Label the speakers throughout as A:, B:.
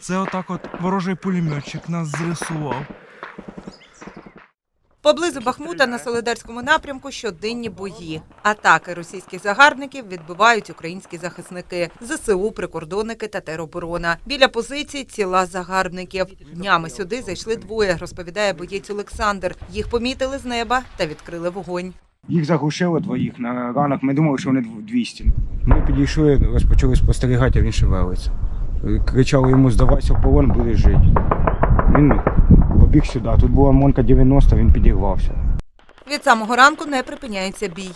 A: Це отак от ворожий пулеметчик нас зрисував.
B: Поблизу Бахмута на Солидарському напрямку щоденні бої. Атаки російських загарбників відбивають українські захисники, ЗСУ, прикордонники та тероборона. Біля позицій ціла загарбників. Днями сюди зайшли двоє, розповідає боєць Олександр. Їх помітили з неба та відкрили вогонь.
C: Їх заглушили двоїх на ранок. Ми думали, що вони дв- 200. Ми підійшли, розпочали спостерігати, а він шевелиться. Кричали йому здавайся в полон, будеш жити. Він побіг сюди. Тут була Монка 90, він підірвався.
B: Від самого ранку не припиняється бій.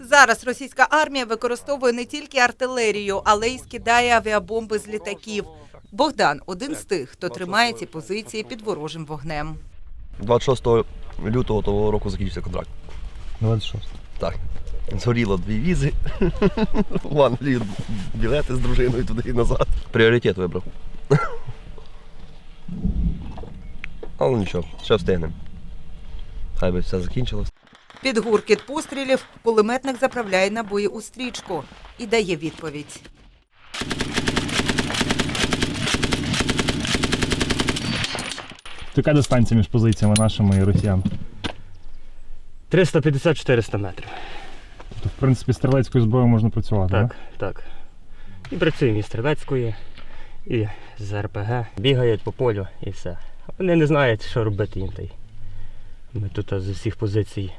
B: Зараз російська армія використовує не тільки артилерію, але й скидає авіабомби з літаків. Богдан один з тих, хто тримає ці позиції під ворожим вогнем.
D: 26 лютого того року закінчився контракт.
E: 26.
D: Так. Згоріло дві візи. В Англію білети з дружиною туди і назад. Пріоритет вибрав. Але нічого, ще встигнемо. Хай би все закінчилось.
B: Під гуркіт пострілів кулеметник заправляє набої у стрічку і дає відповідь.
E: Яка дистанція між позиціями нашими і росіян?
F: 350-400 метрів.
E: Тобто, в принципі, стрілецькою зброєю можна працювати,
F: Так, так. І працюємо і стрілецької, і з РПГ. Бігають по полю і все. Вони не знають, що робити їм. Та й Ми тут з усіх позицій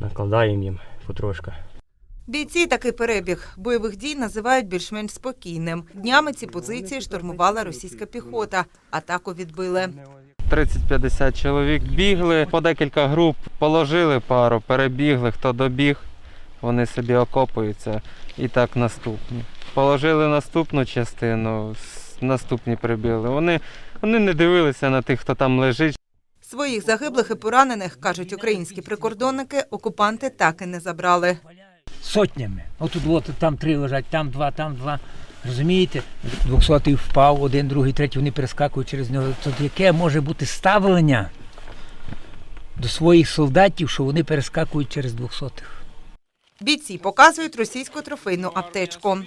F: накладаємо їм потрошка.
B: Бійці такий перебіг бойових дій називають більш-менш спокійним. Днями ці позиції штурмувала російська піхота. Атаку відбили.
G: 30-50 чоловік бігли по декілька груп, положили пару, перебігли, хто добіг, вони собі окопуються і так наступні. Положили наступну частину, наступні прибігли. Вони, вони не дивилися на тих, хто там лежить.
B: Своїх загиблих і поранених, кажуть українські прикордонники, окупанти так і не забрали.
H: Сотнями. Отут от, там три лежать, там два, там два. Розумієте? Двохсотий впав, один, другий, третій, вони перескакують через нього. Тут яке може бути ставлення до своїх солдатів, що вони перескакують через двохсотих?
B: Бійці показують російську трофейну аптечку.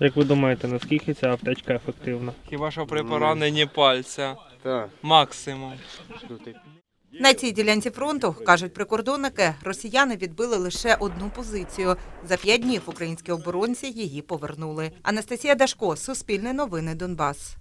I: Як ви думаєте, наскільки ця аптечка ефективна?
A: Хіба що при пораненні пальця. Максимум.
B: На цій ділянці фронту, кажуть прикордонники, росіяни відбили лише одну позицію. За п'ять днів українські оборонці її повернули. Анастасія Дашко, Суспільне новини Донбас.